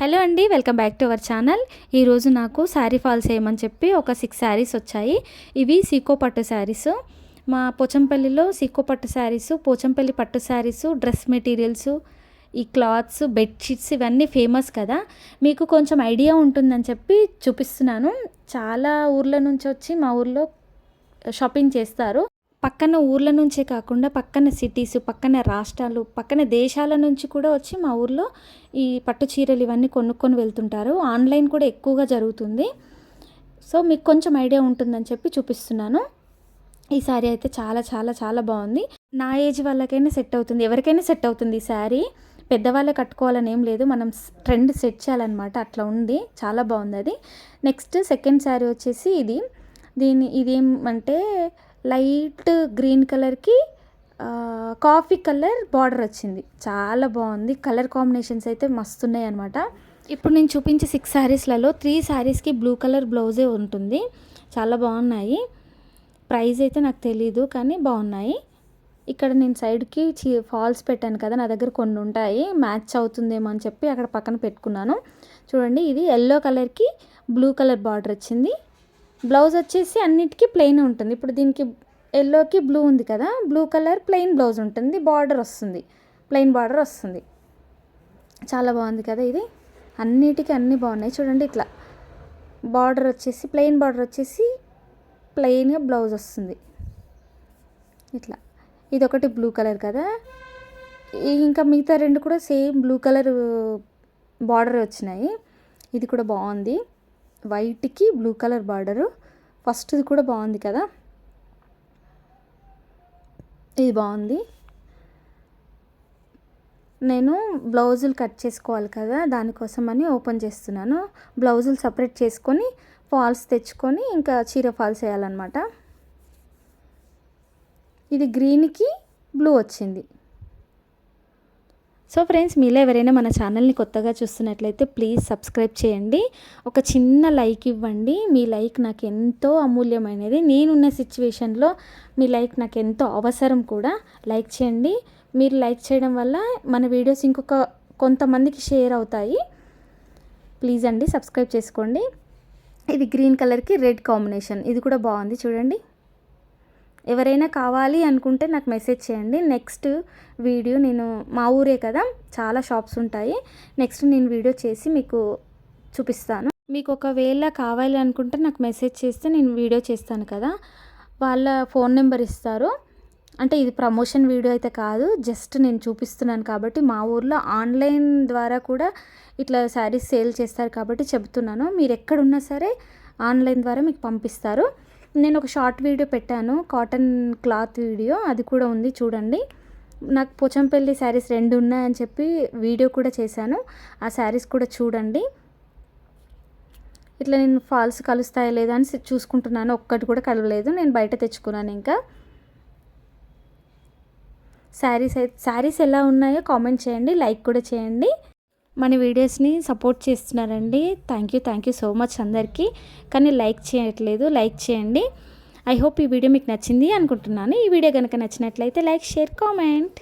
Hello అండి welcome back to our channel. ఈరోజు నాకు శారీ ఫాల్స్ వేయమని చెప్పి ఒక సిక్స్ శారీస్ వచ్చాయి. ఇవి సీకో పట్టు శారీస్. మా పోచంపల్లిలో సీకో పట్టు శారీస్ పోచంపల్లి పట్టు శారీస్ డ్రెస్ మెటీరియల్స్ ఈ క్లాత్స్ బెడ్షీట్స్ ఇవన్నీ ఫేమస్ కదా. మీకు కొంచెం ఐడియా ఉంటుందని చెప్పి చూపిస్తున్నాను. చాలా ఊర్ల నుంచి వచ్చి మా ఊర్లో షాపింగ్ చేస్తారు. పక్కన ఊర్ల నుంచే కాకుండా పక్కన సిటీస్ పక్కన రాష్ట్రాలు పక్కన దేశాల నుంచి కూడా వచ్చి మా ఊర్లో ఈ పట్టు చీరలు ఇవన్నీ కొనుక్కొని వెళ్తుంటారు. ఆన్లైన్ కూడా ఎక్కువగా జరుగుతుంది. సో మీకు కొంచెం ఐడియా ఉంటుందని చెప్పి చూపిస్తున్నాను. ఈ శారీ అయితే చాలా చాలా చాలా బాగుంది. నా ఏజ్ వాళ్ళకైనా సెట్ అవుతుంది. ఎవరికైనా సెట్ అవుతుంది ఈ శారీ పెద్దవాళ్ళే కట్టుకోవాలని ఏం లేదు. మనం ట్రెండ్ సెట్ చేయాలన్నమాట. అట్లా ఉంది. చాలా బాగుంది అది. నెక్స్ట్ సెకండ్ శారీ వచ్చేసి ఇది. దీని ఇది ఏమంటే లైట్ గ్రీన్ కలర్కి కాఫీ కలర్ బార్డర్ వచ్చింది. చాలా బాగుంది. కలర్ కాంబినేషన్స్ అయితే మస్తు ఉన్నాయి అనమాట ఇప్పుడు నేను చూపించే సిక్స్ శారీస్లలో త్రీ శారీస్కి బ్లూ కలర్ బ్లౌజే ఉంటుంది. చాలా బాగున్నాయి. ప్రైస్ అయితే నాకు తెలీదు కానీ బాగున్నాయి. ఇక్కడ నేను సైడ్కి చీ ఫాల్స్ పెట్టాను కదా నా దగ్గర కొన్ని ఉంటాయి. మ్యాచ్ అవుతుందేమో అని చెప్పి అక్కడ పక్కన పెట్టుకున్నాను. చూడండి ఇది ఎల్లో కలర్కి బ్లూ కలర్ బార్డర్ వచ్చింది. బ్లౌజ్ వచ్చేసి అన్నిటికీ ప్లెయిన్ ఉంటుంది. ఇప్పుడు దీనికి ఎల్లోకి బ్లూ ఉంది కదా బ్లూ కలర్ ప్లెయిన్ బ్లౌజ్ ఉంటుంది. బార్డర్ వస్తుంది. ప్లెయిన్ బార్డర్ వస్తుంది. చాలా బాగుంది కదా ఇది. అన్నిటికీ అన్నీ బాగున్నాయి. చూడండి ఇట్లా. బార్డర్ వచ్చేసి ప్లెయిన్ బార్డర్ వచ్చేసి ప్లెయిన్గా బ్లౌజ్ వస్తుంది. ఇట్లా. ఇది ఒకటి బ్లూ కలర్ కదా ఇంకా మిగతా రెండు కూడా సేమ్ బ్లూ కలర్ బార్డర్ వచ్చినాయి. ఇది కూడా బాగుంది. వైట్కి బ్లూ కలర్ బార్డరు. ఫస్ట్ది కూడా బాగుంది కదా? ఇది బాగుంది. నేను బ్లౌజులు కట్ చేసుకోవాలి కదా దానికోసమని ఓపెన్ చేస్తున్నాను. బ్లౌజులు సపరేట్ చేసుకొని ఫాల్స్ తెచ్చుకొని ఇంకా చీర ఫాల్స్ వేయాలన్నమాట. ఇది గ్రీన్కి బ్లూ వచ్చింది. సో ఫ్రెండ్స్ మీలో ఎవరైనా మన ఛానల్ని కొత్తగా చూస్తున్నట్లయితే ప్లీజ్ సబ్స్క్రైబ్ చేయండి. ఒక చిన్న లైక్ ఇవ్వండి. మీ లైక్ నాకు ఎంతో అమూల్యమైనది. నేనున్న సిచ్యువేషన్లో మీ లైక్ నాకు ఎంతో అవసరం కూడా. లైక్ చేయండి. మీరు లైక్ చేయడం వల్ల మన వీడియోస్ ఇంకొక కొంతమందికి షేర్ అవుతాయి. ప్లీజ్ అండి సబ్స్క్రైబ్ చేసుకోండి. ఇది గ్రీన్ కలర్కి రెడ్ కాంబినేషన్. ఇది కూడా బాగుంది. చూడండి. ఎవరైనా కావాలి అనుకుంటే నాకు మెసేజ్ చేయండి. నెక్స్ట్ వీడియో నేను మా ఊరే కదా చాలా షాప్స్ ఉంటాయి. నెక్స్ట్ నేను వీడియో చేసి మీకు చూపిస్తాను. మీకు ఒకవేళ కావాలి అనుకుంటే నాకు మెసేజ్ చేస్తే నేను వీడియో చేస్తాను కదా. వాళ్ళ ఫోన్ నెంబర్ ఇస్తారు. అంటే ఇది ప్రమోషన్ వీడియో అయితే కాదు జస్ట్ నేను చూపిస్తున్నాను కాబట్టి మా ఊర్లో ఆన్లైన్ ద్వారా కూడా ఇట్లా శారీస్ సేల్ చేస్తారు కాబట్టి చెబుతున్నాను మీరు ఎక్కడున్నా సరే ఆన్లైన్ ద్వారా మీకు పంపిస్తారు. నేను ఒక షార్ట్ వీడియో పెట్టాను కాటన్ క్లాత్ వీడియో అది కూడా ఉంది చూడండి. నాకు పోచంపల్లి శారీస్ రెండు ఉన్నాయని చెప్పి వీడియో కూడా చేశాను. ఆ శారీస్ కూడా చూడండి. ఇట్లా నేను ఫాల్స్ కలుస్తాయా లేదా అని చూసుకుంటున్నాను. ఒక్కటి కూడా కలవలేదు. నేను బయట తెచ్చుకున్నాను ఇంకా. శారీస్ శారీస్ ఎలా ఉన్నాయో కామెంట్ చేయండి. లైక్ కూడా చేయండి. మన వీడియోస్ని సపోర్ట్ చేస్తున్నారండి. Thank you thank you so much అందరికీ. కానీ లైక్ చేయట్లేదు లైక్ చేయండి. ఐ హోప్ ఈ వీడియో మీకు నచ్చింది అనుకుంటున్నాను. ఈ వీడియో కనుక నచ్చినట్లయితే లైక్ షేర్ కామెంట్.